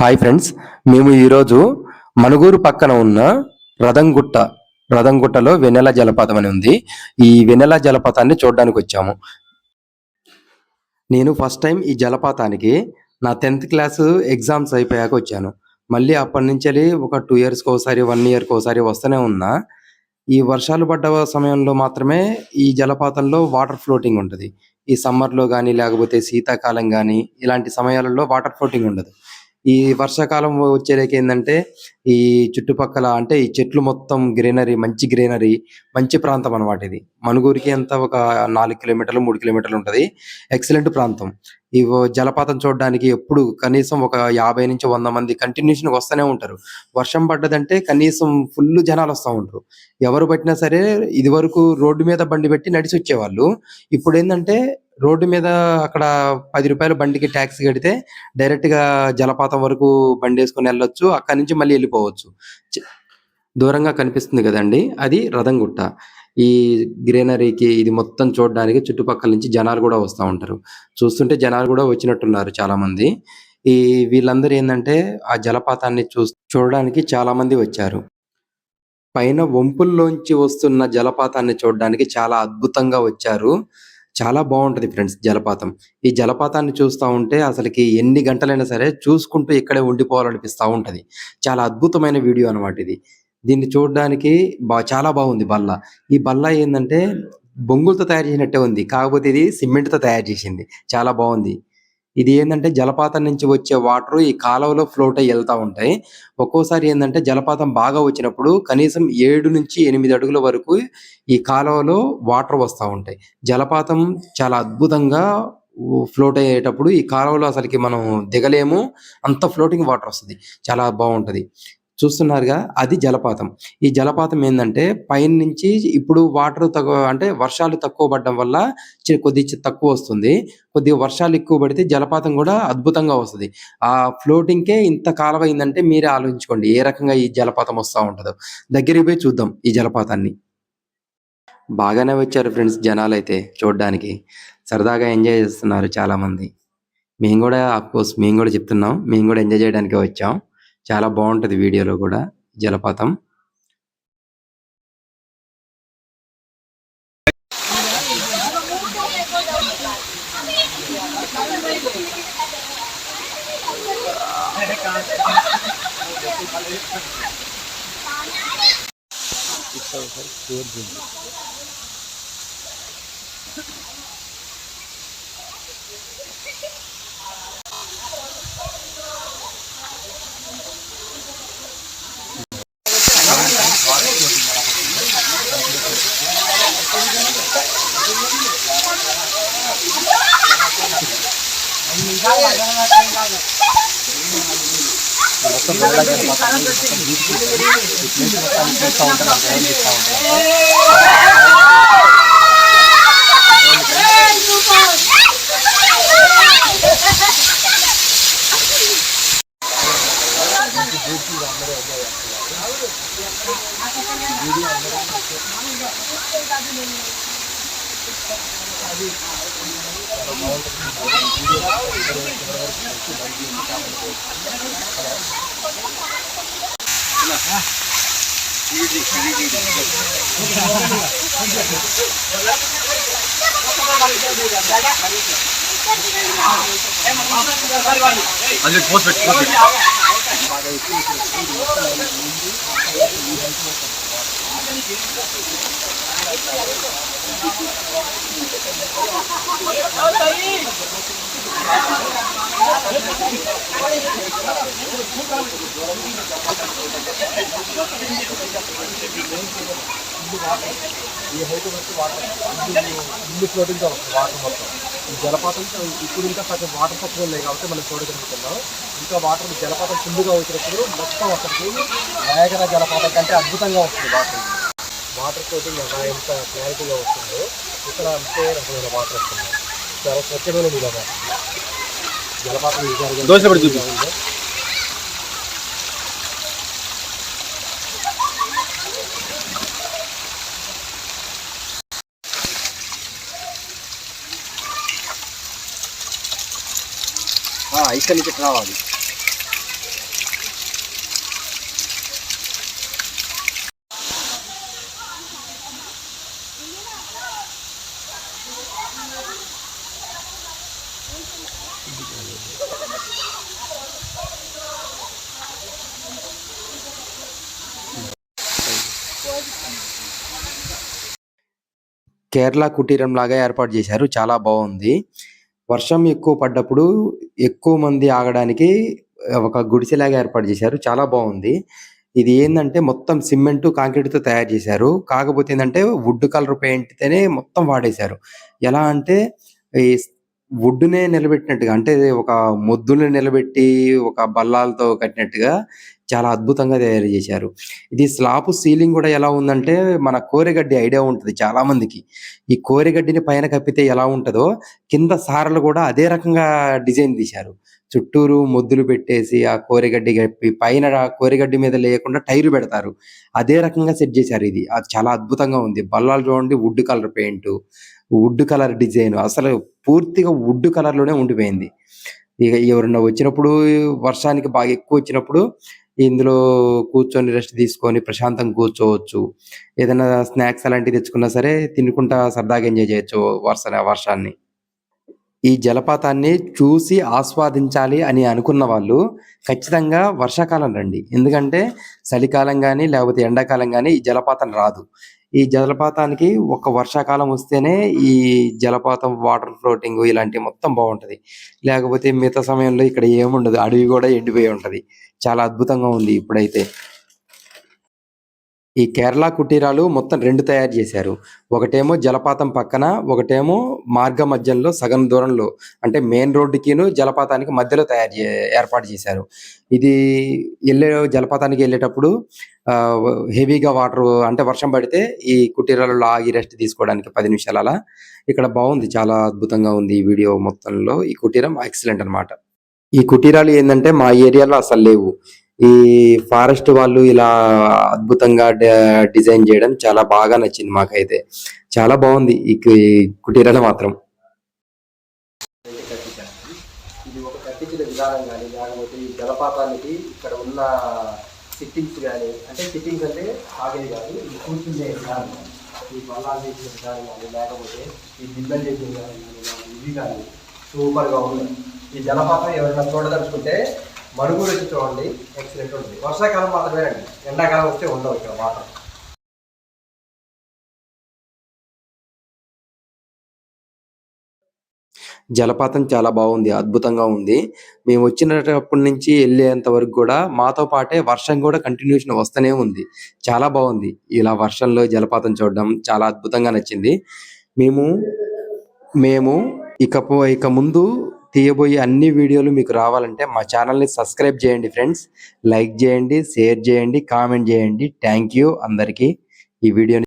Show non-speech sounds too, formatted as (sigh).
Hi friends మేము ఈరోజు మనుగూరు పక్కన ఉన్న రథంగుట్ట రథంగుట్టలో వెన్నెల జలపాతం అని ఉంది. ఈ వెన్నెల జలపాతాన్ని చూడడానికి వచ్చాము. నేను ఫస్ట్ టైం ఈ జలపాతానికి నా టెన్త్ క్లాస్ ఎగ్జామ్స్ అయిపోయాక వచ్చాను. మళ్ళీ అప్పటి నుంచి ఒక టూ ఇయర్స్కి ఒకసారి వన్ ఇయర్కి ఒకసారి వస్తూనే ఉన్నా. ఈ వర్షాలు పడ్డ సమయంలో మాత్రమే ఈ జలపాతంలో వాటర్ ఫ్లోటింగ్ ఉంటుంది. ఈ సమ్మర్లో కానీ లేకపోతే శీతాకాలం కానీ ఇలాంటి సమయాలలో వాటర్ ఫ్లోటింగ్ ఉండదు. ఈ వర్షాకాలం వచ్చేసరికి ఏంటంటే ఈ చుట్టుపక్కల అంటే ఈ చెట్లు మొత్తం గ్రీనరీ మంచి గ్రీనరీ మంచి ప్రాంతం అనమాట ఇది. మనుగూరికి ఎంత ఒక నాలుగు కిలోమీటర్లు మూడు కిలోమీటర్లు ఉంటది. ఎక్సలెంట్ ప్రాంతం. ఈ జలపాతం చూడడానికి ఎప్పుడు కనీసం ఒక యాభై నుంచి వంద మంది కంటిన్యూషన్ వస్తూనే ఉంటారు. వర్షం పడ్డదంటే కనీసం ఫుల్ జనాలు వస్తూ ఉంటారు. ఎవరు పట్టినా సరే ఇది వరకు రోడ్డు మీద బండి పెట్టి నడిచి వచ్చేవాళ్ళు. ఇప్పుడు ఏంటంటే రోడ్డు మీద అక్కడ పది రూపాయలు బండికి ట్యాక్స్ కడితే డైరెక్ట్గా జలపాతం వరకు బండి వేసుకొని వెళ్ళొచ్చు. అక్కడి నుంచి మళ్ళీ వెళ్ళిపోవచ్చు. వెళ్ళిపోవచ్చు. దూరంగా కనిపిస్తుంది కదండి. అది రథంగుట్ట. ఈ గ్రీనరీకి ఇది మొత్తం చూడడానికి చుట్టుపక్కల నుంచి జనాలు కూడా వస్తూ ఉంటారు. చూస్తుంటే జనాలు కూడా వచ్చినట్టున్నారు చాలా మంది ఈ వీళ్ళందరూ ఏంటంటే ఆ జలపాతాన్ని చూ చూడడానికి చాలా మంది వచ్చారు. పైన వంపుల్లోంచి వస్తున్న జలపాతాన్ని చూడడానికి చాలా అద్భుతంగా వచ్చారు. చాలా బాగుంటది ఫ్రెండ్స్ జలపాతం. ఈ జలపాతాన్ని చూస్తా ఉంటే అసలుకి ఎన్ని గంటలైనా సరే చూసుకుంటూ ఇక్కడే ఉండిపోవాలనిపిస్తా ఉంటది. చాలా అద్భుతమైన వీడియో అనమాట ఇది. దీన్ని చూడడానికి బా చాలా బాగుంది బల్ల. ఈ బల్ల ఏంటంటే బొంగులతో తయారు చేసినట్టే ఉంది. కాకపోతే ఇది సిమెంట్తో తయారు చేసింది. చాలా బాగుంది. ఇది ఏంటంటే జలపాతం నుంచి వచ్చే వాటర్ ఈ కాలువలో ఫ్లోట్ అయ్యి వెళ్తా ఉంటాయి. ఒక్కోసారి ఏంటంటే జలపాతం బాగా వచ్చినప్పుడు కనీసం ఏడు నుంచి ఎనిమిది అడుగుల వరకు ఈ కాలువలో వాటర్ వస్తూ ఉంటాయి. జలపాతం చాలా అద్భుతంగా ఫ్లోట్ అయ్యేటప్పుడు ఈ కాలువలో అసలుకి మనం దిగలేము. అంత ఫ్లోటింగ్ వాటర్ వస్తుంది. చాలా బాగుంటది. చూస్తున్నారుగా అది జలపాతం. ఈ జలపాతం ఏంటంటే పైన నుంచి ఇప్పుడు వాటర్ తక్కువ అంటే వర్షాలు తక్కువ పడడం వల్ల కొద్ది తక్కువ వస్తుంది. కొద్దిగా వర్షాలు ఎక్కువ పడితే జలపాతం కూడా అద్భుతంగా వస్తుంది. ఆ ఫ్లోటింగ్కే ఇంత కాలం అయిందంటే మీరే ఆలోచించుకోండి. ఏ రకంగా ఈ జలపాతం వస్తూ ఉంటుందో. దగ్గరికి పోయి చూద్దాం ఈ జలపాతాన్ని. బాగానే వచ్చారు ఫ్రెండ్స్ జనాలు అయితే చూడడానికి. సరదాగా ఎంజాయ్ చేస్తున్నారు చాలామంది. మేము కూడా అఫ్కోర్స్ మేము కూడా చెప్తున్నాం. మేము కూడా ఎంజాయ్ చేయడానికి వచ్చాం. చాలా బాగుంటుంది వీడియోలో కూడా జలపాతం. (laughs) అది 아니 버스 버스 ఈ పెట్టి పోస్ట్ పెట్టి ఇల్లు ఫ్లోటింగ్తో వస్తుంది వాటర్ మొత్తం ఈ జలపాతం ఇప్పుడు ఇంకా సగం వాటర్ పక్కన ఉన్నాయి కాబట్టి మనం చూడగలుగుతున్నాం ఇంకా వాటర్ జలపాతం ఫుల్గా వచ్చినప్పుడు మొత్తం అక్కడికి నయాగర జలపాతం కంటే అద్భుతంగా వస్తుంది వాటర్ వాటర్ ఫ్లోటింగ్ ఎలా ఎంత క్లారిటీగా వస్తుందో ఇక్కడ అంతే రకమైన వాటర్ వస్తుంది చాలా స్వచ్ఛమైన నీళ్ళ జలపాతం దోశ పెట్టి ఇక్కడి నుంచి రావాలి. కేరళ కుటీరం లాగా ఏర్పాటు చేశారు. చాలా బాగుంది. వర్షం ఎక్కువ పడ్డప్పుడు ఎక్కువ మంది ఆగడానికి ఒక గుడిసెలాగా ఏర్పాటు చేశారు. చాలా బాగుంది ఇది ఏంటంటే మొత్తం సిమెంటు, కాంక్రీట్‌తో తయారు చేశారు. కాకపోతే ఏంటంటే వుడ్ కలర్ పెయింట్‌తోనే మొత్తం వాడేశారు. ఎలా అంటే ఈ వుడ్డునే వుడ్‌నే నిలబెట్టినట్టుగా అంటే ఒక మొద్దుని నిలబెట్టి ఒక బల్లాలతో కట్టినట్టుగా చాలా అద్భుతంగా తయారు చేశారు. ఇది స్లాబ్ సీలింగ్ కూడా ఎలా ఉందంటే మన కోరిగడ్డి ఐడియా ఉంటది చాలా మందికి. ఈ కోరిగడ్డిని పైన కప్పితే ఎలా ఉంటదో కింద సారలు కూడా అదే రకంగా డిజైన్ తీశారు. చుట్టూరు మొద్దులు పెట్టేసి ఆ కోరిగడ్డి కప్పి పైన కోరిగడ్డి మీద లేకుండా టైరు పెడతారు. అదే రకంగా సెట్ చేశారు ఇది. అది చాలా అద్భుతంగా ఉంది. బల్లాలు చూడండి wood colour paint wood colour design అసలు పూర్తిగా వుడ్ కలర్‌లోనే ఉండిపోయింది. ఇక ఎవరన్నా వచ్చినప్పుడు వర్షానికి బాగా ఎక్కువ వచ్చినప్పుడు ఇందులో కూర్చొని రెస్ట్ తీసుకొని ప్రశాంతంగా కూర్చోవచ్చు. ఏదైనా స్నాక్స్ అలాంటివి తెచ్చుకున్నా సరే తినుకుంటా సరదాగా ఎంజాయ్ చేయొచ్చు వర్ష వర్షాన్ని. ఈ జలపాతాన్ని చూసి ఆస్వాదించాలి అని అనుకున్న వాళ్ళు ఖచ్చితంగా వర్షాకాలం రండి. ఎందుకంటే చలికాలం కానీ లేకపోతే ఎండాకాలం కానీ ఈ జలపాతం రాదు. ఈ జలపాతానికి ఒక వర్షాకాలం వస్తేనే ఈ జలపాతం వాటర్ ఫ్లోటింగ్ ఇలాంటివి మొత్తం బాగుంటుంది లేకపోతే మిగతా సమయంలో ఇక్కడ ఏముండదు. అడవి కూడా ఎండిపోయి ఉంటది. చాలా అద్భుతంగా ఉంది ఇప్పుడైతే. ఈ కేరళ కుటీరాలు మొత్తం రెండు తయారు చేశారు. ఒకటేమో జలపాతం పక్కన, ఒకటేమో మార్గ మధ్యంలో సగం దూరంలో అంటే మెయిన్ రోడ్డుకిను, జలపాతానికి మధ్యలో తయారు చే ఏర్పాటు చేశారు. ఇది వెళ్ళే జలపాతానికి వెళ్ళేటప్పుడు హెవీగా వాటర్ అంటే వర్షం పడితే ఈ కుటీరాలలో ఆగి రెస్ట్ తీసుకోవడానికి పది నిమిషాలు అలా. ఇక్కడ బాగుంది చాలా అద్భుతంగా ఉంది ఈ వీడియో మొత్తంలో. ఈ కుటీరం ఎక్సలెంట్ అన్నమాట. ఈ కుటీరాలు ఏంటంటే మా ఏరియాలో అసలు లేవు. ఈ ఫారెస్ట్ వాళ్ళు ఇలా అద్భుతంగా డిజైన్ చేయడం చాలా బాగా నచ్చింది మాకైతే. చాలా బాగుంది ఈ కి కుటీరాలు మాత్రం. ఇది ఒక కట్టించిన విధానం గాని, లేకపోతే ఈ జలపాతానికి ఇక్కడ ఉన్న సిట్టింగ్స్ కానీ అంటే సిట్టింగ్స్ అంటే ఆగేవి కాదు. ఇది కూర్చుండే విధానం. ఈ బల్లాలు చేసిన విధానం కానీ లేకపోతే ఈ దిబ్బలు చేసిన విధానం కానీ ఇవి కానీ సూపర్‌గా ఉన్నాయి. ఈ జలపాతం ఎవరైనా చూడదలుచుకుంటే మడుగురు వచ్చి చూడండి. ఎక్సలెంట్ ఉంటుంది. వర్షాకాలం మాత్రమే అండి. ఎండాకాలం వస్తే ఉండవు ఇక్కడ వాటర్. జలపాతం చాలా బాగుంది అద్భుతంగా ఉంది. మేము వచ్చినప్పటి నుంచి వెళ్ళేంత వరకు కూడా మాతో పాటే వర్షం కూడా కంటిన్యూషన్ వస్తూనే ఉంది. చాలా బాగుంది ఇలా వర్షంలో జలపాతం చూడడం చాలా అద్భుతంగా నచ్చింది. మేము మేము ఇకపో ఇక ముందు తీయబోయే అన్ని వీడియోలు మీకు రావాలంటే మా ఛానల్ని సబ్స్క్రైబ్ చేయండి ఫ్రెండ్స్. లైక్ చేయండి, షేర్ చేయండి, కామెంట్ చేయండి. థ్యాంక్ యూ అందరికి. ఈ వీడియోని